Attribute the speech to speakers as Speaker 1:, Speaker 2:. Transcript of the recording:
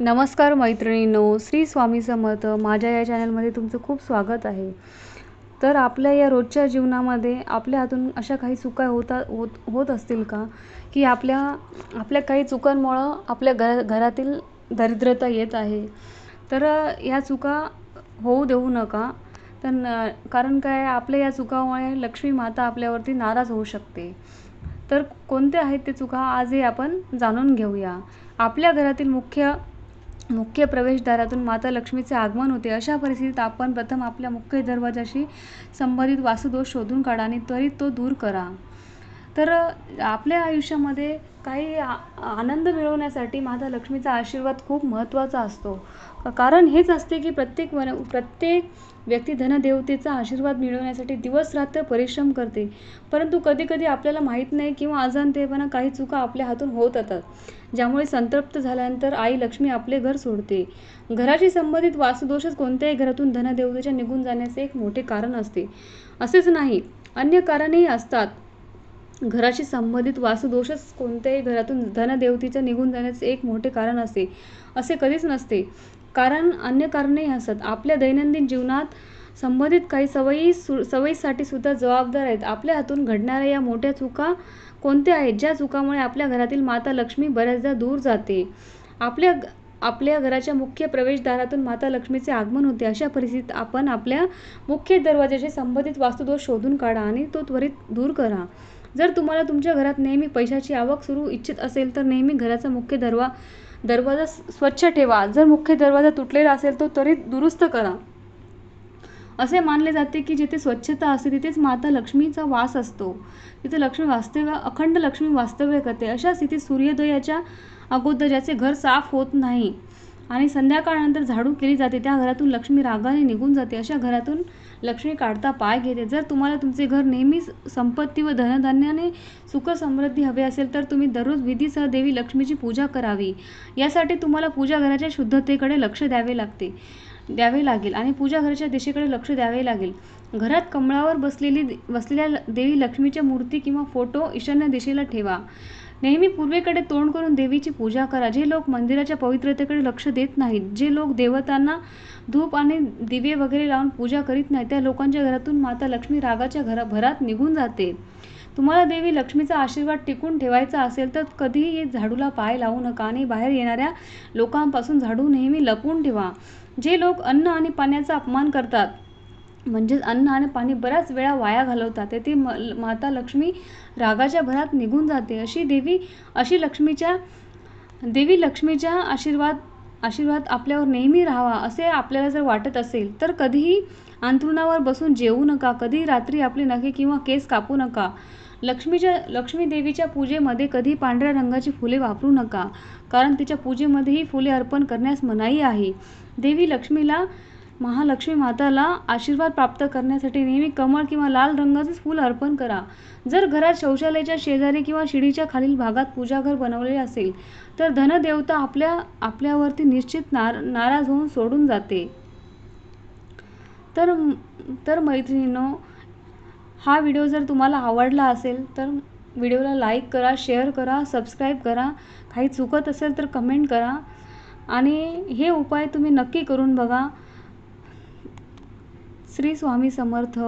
Speaker 1: नमस्कार मैत्रिणींनो श्री स्वामी समर्थ. माझ्या या चॅनलमध्ये तुमचं खूप स्वागत आहे. तर आपल्या या रोजच्या जीवनामध्ये आपल्या हातून अशा काही चुका होता होत होत असतील का? की आपल्या आपल्या काही चुकांमुळं आपल्या घर घरातील दरिद्रता येत आहे. तर या चुका होऊ देऊ नका. तर न कारण काय? आपल्या या चुकामुळे लक्ष्मी माता आपल्यावरती नाराज होऊ शकते. तर कोणत्या आहेत ते चुका? आजही आपण जाणून घेऊया. आपल्या घरातील मुख्य मुख्य प्रवेशद्वारातून माता लक्ष्मीचे आगमन होते. अशा परिस्थितीत आपण प्रथम आपल्या मुख्य दरवाजाशी संबंधित वास्तुदोष शोधून काढा आणि त्वरित तो दूर करा. तर आपल्या आयुष्यामध्ये काही आ आनंद मिळवण्यासाठी माता लक्ष्मीचा आशीर्वाद खूप महत्त्वाचा असतो. कारण हेच असते की प्रत्येक वन प्रत्येक व्यक्ती धनदेवतेचा आशीर्वाद मिळवण्यासाठी दिवस रात्र परिश्रम करते. परंतु कधीकधी आपल्याला माहीत नाही किंवा अजाणतेपणा काही चुका आपल्या हातून होत असतात ज्यामुळे संतप्त झाल्यानंतर आई लक्ष्मी आपले घर सोडते. घराशी संबंधित वास्तुदोषच कोणत्याही घरातून धनदेवतेच्या निघून जाण्याचे एक मोठे कारण असते. असेच नाही. अन्य कारणही असतात. घराशी संबंधित वास्तुदोषच कोणत्याही घरातून धनदेवतेच्या निघून जाण्याचे एक मोठे कारण असते. असे कधीच नसते. कारण अन्य कारणही असतात. आपल्या दैनंदिन जीवनात संबंधित काही सवयी सु सवयीसाठी सुद्धा जबाबदार आहेत. आपल्या हातून घडणाऱ्या या मोठ्या चुका कोणत्या आहेत? ज्या चुकामुळे आपल्या घरातील माता लक्ष्मी बऱ्याचदा दूर जाते. आपल्या आपल्या घराच्या मुख्य प्रवेशद्वारातून माता लक्ष्मीचे आगमन होते. अशा परिस्थितीत आपण आपल्या मुख्य दरवाजाशी संबंधित वास्तुदोष शोधून काढा आणि तो त्वरित दूर करा. जर तुम्हाला तुमच्या घरात नेहमी पैशाची आवक सुरू इच्छित असेल तर नेहमी घराचा मुख्य दरवा दरवाजा स्वच्छ ठेवा. जर मुख्य दरवाजा तुटलेला असेल तो त्वरित दुरुस्त करा. असे मानले जाते की जिथे स्वच्छता असते तिथेच माता लक्ष्मीचा वास असतो. तिथे लक्ष्मी वास्तव्य अखंड लक्ष्मी वास्तव्य करते अशा स्थितीत सूर्योदयाच्या अगोदर ज्याचे घर साफ होत नाही आणि संध्याकाळनंतर झाडू केली जाते. त्या घरातून लक्ष्मी रागाने निघून जाते. अशा घरातून लक्ष्मी काढता पाय घेते. जर तुम्हाला तुमचे घर नेहमीच संपत्ती व धनधान्याने सुख समृद्धी हवे असेल तर तुम्ही दररोज विधीसह देवी लक्ष्मीची पूजा करावी. यासाठी तुम्हाला पूजा घराच्या शुद्धतेकडे लक्ष द्यावे लागते द्यावे लागेल आणि पूजा घराच्या दिशेकडे लक्ष द्यावे लागेल. घरात कमळावर बसलेली बसलेल्या देवी लक्ष्मीच्या मूर्ती किंवा फोटो ईशान्य दिशेला ठेवा. नेहमी पूर्वेकडे तोंड करून देवीची पूजा करा. जे लोक मंदिराच्या पवित्रतेकडे लक्ष देत नाहीत जे लोक देवतांना धूप आणि दिवे वगैरे लावून पूजा करीत नाही त्या लोकांच्या घरातून माता लक्ष्मी रागाच्या घरा भरात निघून जाते. तुम्हाला देवी लक्ष्मीचा आशीर्वाद टिकून ठेवायचा असेल तर कधीही झाडूला पाय लावू नका आणि बाहेर येणाऱ्या लोकांपासून झाडू नेहमी लपवून ठेवा. जे लोक अन्न आणि पाण्याचा अपमान करतात म्हणजेच अन्न आणि पाणी बऱ्याच वेळा वाया घालवतात. तेथे म माता लक्ष्मी रागाच्या भरात निघून जाते. अशी देवी अशी लक्ष्मीच्या देवी लक्ष्मीच्या आशीर्वाद आशीर्वाद आपल्यावर नेहमी राहावा असे आपल्याला जर वाटत असेल तर कधीही अंथरुणावर बसून जेवू नका. कधी रात्री आपले नखे किंवा केस कापू नका. लक्ष्मीच्या लक्ष्मी देवीच्या पूजेमध्ये कधी पांढऱ्या रंगाची फुले वापरू नका कारण तिच्या पूजेमध्ये ही फुले अर्पण करण्यास मनाई आहे. देवी लक्ष्मीला महालक्ष्मी माताला आशीर्वाद प्राप्त करण्यासाठी नेहमी कमळ किंवा लाल रंगाचेच फूल अर्पण करा. जर घरात शौचालयाच्या शेजारी किंवा शिडीच्या खालील भागात पूजाघर बनवलेले असेल तर धनदेवता आपल्या आपल्यावरती निश्चित नार नाराज होऊन सोडून जाते. तर तर मैत्रिणींनो हा व्हिडिओ जर तुम्हाला आवडला असेल तर व्हिडिओला लाईक करा शेअर करा सबस्क्राईब करा. काही चुकत असेल तर कमेंट करा. आणि हे उपाय तुम्ही नक्की करून बघा. श्री स्वामी समर्थ